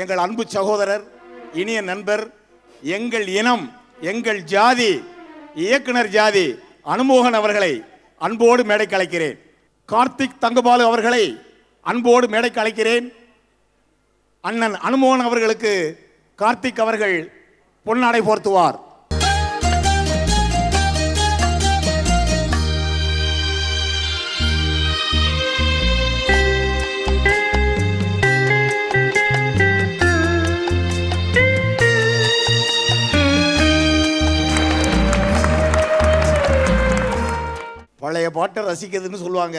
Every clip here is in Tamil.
எங்கள் அன்பு சகோதரர் இனிய நண்பர் எங்கள் இனம் எங்கள் ஜாதி இயக்குனர் ஜாதி அனுமோகன் அவர்களை அன்போடு மேடைக்கு அழைக்கிறேன். கார்த்திக் தங்கபாலு அவர்களை அன்போடு மேடைக்கு அழைக்கிறேன். அண்ணன் அனுமோகன் அவர்களுக்கு கார்த்திக் அவர்கள் பொன்னாடை போர்த்துவார். பழைய பாட்டை ரசிக்கிறதுன்னு சொல்லுவாங்க.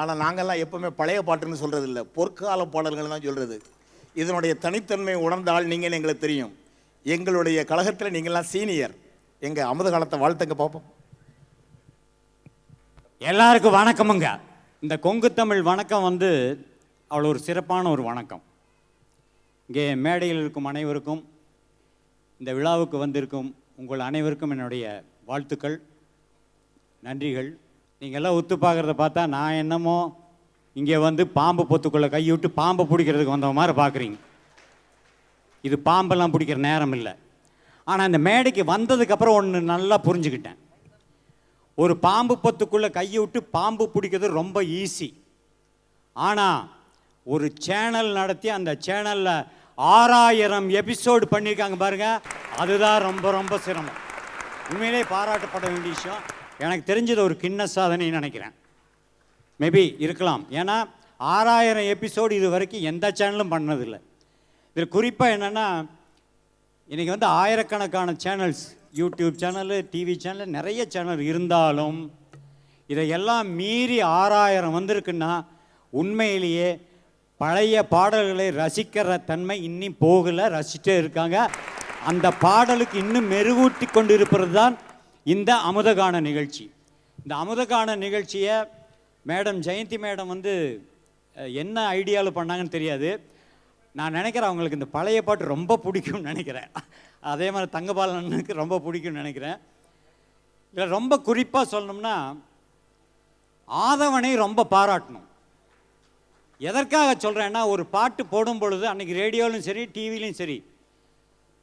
ஆனால் நாங்கள்லாம் எப்பவுமே பழைய பாட்டுன்னு சொல்கிறது இல்லை பொற்கால பாடல்கள் தான் சொல்கிறது இதனுடைய தனித்தன்மை உணர்ந்தால் நீங்கள் எங்களுக்கு தெரியும். எங்களுடைய கழகத்தில் நீங்கள்லாம் சீனியர் எங்கள் அமுத காலத்தை வாழ்த்துங்க பார்ப்போம் எல்லாருக்கும் வணக்கமுங்க. இந்த கொங்கு தமிழ் வணக்கம் வந்து அவ்வளோ ஒரு சிறப்பான ஒரு வணக்கம். இங்கே மேடையில் இருக்கும் அனைவருக்கும் இந்த விழாவுக்கு வந்திருக்கும் உங்கள் அனைவருக்கும் என்னுடைய வாழ்த்துக்கள் நன்றிகள். நீங்கள்லாம் ஒத்து பார்க்குறத பார்த்தா நான் என்னமோ இங்கே வந்து பாம்பு பொத்துக்குள்ளே கைவிட்டு பாம்பை பிடிக்கிறதுக்கு வந்த மாதிரி பார்க்குறீங்க இது பாம்பெல்லாம் பிடிக்கிற நேரம் இல்லை. ஆனால் இந்த மேடைக்கு வந்ததுக்கப்புறம் ஒன்று நல்லா புரிஞ்சுக்கிட்டேன். ஒரு பாம்பு பொத்துக்குள்ளே கையை விட்டு பாம்பு பிடிக்கிறது ரொம்ப ஈஸி ஆனால் ஒரு சேனல் நடத்தி அந்த சேனலில் ஆறாயிரம் எபிசோடு பண்ணியிருக்காங்க பாருங்க. அதுதான் ரொம்ப ரொம்ப சிரமம். உண்மையிலே பாராட்டப்பட வேண்டிய விஷயம். எனக்கு தெரிஞ்சது ஒரு கிண்ண சாதனைன்னு நினைக்கிறேன். மேபி இருக்கலாம். ஏன்னா ஆறாயிரம் எபிசோடு இது வரைக்கும் எந்த சேனலும் பண்ணதில்லை. இதில் குறிப்பாக என்னென்னா இன்றைக்கி வந்து ஆயிரக்கணக்கான channels YouTube channel TV channel நிறைய சேனல் இருந்தாலும் இதையெல்லாம் மீறி ஆறாயிரம் வந்திருக்குன்னா உண்மையிலேயே பழைய பாடல்களை ரசிக்கிற தன்மை இன்னும் போகலை ரசிச்சே இருக்காங்க. அந்த பாடலுக்கு இன்னும் மெருகூட்டி கொண்டு இருப்பது தான் இந்த அமுதகான நிகழ்ச்சி. இந்த அமுதகான நிகழ்ச்சியை மேடம் ஜெயந்தி மேடம் வந்து என்ன ஐடியாவில் பண்ணாங்கன்னு தெரியாது. நான் நினைக்கிறேன் அவங்களுக்கு இந்த பழைய பாட்டு ரொம்ப பிடிக்கும்னு நினைக்கிறேன். அதே மாதிரி தங்கபாலனுக்கு ரொம்ப பிடிக்கும்னு நினைக்கிறேன். இதில் ரொம்ப குறிப்பாக சொல்லணும்னா ஆதவனை ரொம்ப பாராட்டணும். எதற்காக சொல்கிறேன்னா ஒரு பாட்டு போடும் பொழுது அன்றைக்கி ரேடியோலையும் சரி டிவிலையும் சரி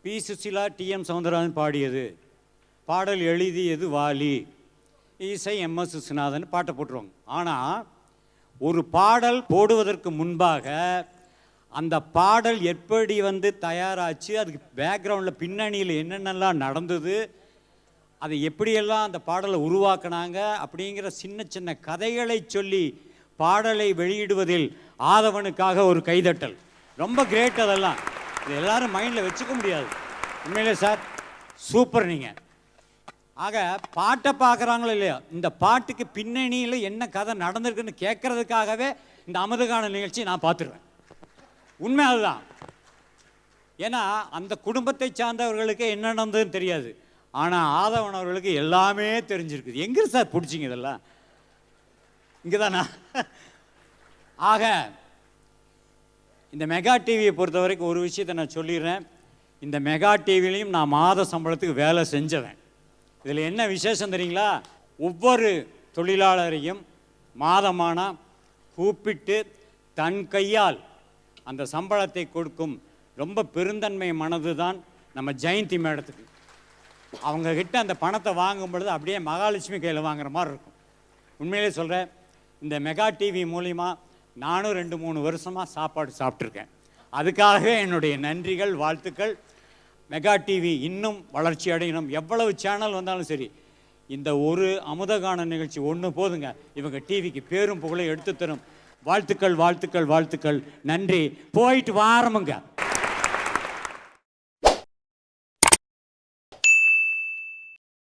பி சுசிலா டிஎம் சவுந்தரராஜன் பாடியது. பாடல் எழுதியது வாலி. இசை எம். எஸ். விஸ்வநாதன் பாட்டை போட்டுருவாங்க. ஆனால் ஒரு பாடல் போடுவதற்கு முன்பாக அந்த பாடல் எப்படி வந்து தயாராச்சு அதுக்கு பேக்ரவுண்டில் பின்னணியில் என்னென்னலாம் நடந்தது அதை எப்படியெல்லாம் அந்த பாடலை உருவாக்குனாங்க அப்படிங்கிற சின்ன சின்ன கதைகளை சொல்லி பாடலை வெளியிடுவதில் ஆதவனுக்காக ஒரு கைதட்டல். ரொம்ப கிரேட் அதெல்லாம். இது எல்லாரும் மைண்டில் வச்சுக்க முடியாது. உண்மையிலே சார் சூப்பர் நீங்கள் ஆக பாட்டை பார்க்குறாங்களோ இல்லையோ இந்த பாட்டுக்கு பின்னணியில் என்ன கதை நடந்திருக்குன்னு கேட்கறதுக்காகவே இந்த அமதுகான நிகழ்ச்சி நான் பார்த்துருவேன் உண்மை அதுதான். ஏன்னா அந்த குடும்பத்தை சார்ந்தவர்களுக்கு என்ன நடந்ததுன்னு தெரியாது. ஆனால் ஆதவன் அவர்களுக்கு எல்லாமே தெரிஞ்சிருக்குது. எங்கே சார் பிடிச்சிங்க இதெல்லாம்? இங்கே தானா ஆக இந்த மெகா டிவியை பொறுத்த வரைக்கும் ஒரு விஷயத்தை நான் சொல்லிடுறேன். இந்த மெகா டிவிலையும் நான் மாத சம்பளத்துக்கு வேலை செஞ்சவன். இதில் என்ன விசேஷம் தெரியுங்களா? ஒவ்வொரு தொழிலாளரையும் மாதமானா கூப்பிட்டு தன் கையால் அந்த சம்பளத்தை கொடுக்கும் ரொம்ப பெருந்தன்மை மனது தான் நம்ம ஜெயந்தி மேடத்துக்கு. அவங்க கிட்ட அந்த பணத்தை வாங்கும் பொழுது அப்படியே மகாலட்சுமி கையில் வாங்குற மாதிரி இருக்கும். உண்மையிலே சொல்கிறேன் இந்த மெகா டிவி மூலிமா நானும் ரெண்டு மூணு வருஷமாக சாப்பாடு சாப்பிட்ருக்கேன் அதுக்காகவே என்னுடைய நன்றிகள் வாழ்த்துக்கள். மெகா டிவி இன்னும் வளர்ச்சி அடையணும். எவ்வளவு சேனல் வந்தாலும் சரி இந்த ஒரு அமுதகான நிகழ்ச்சி ஒன்று போதுங்க. இவங்க டிவிக்கு பேரும் புகழையும் எடுத்து தரும். வாழ்த்துக்கள் வாழ்த்துக்கள் வாழ்த்துக்கள். நன்றி. போயிட்டு வாரமுங்க.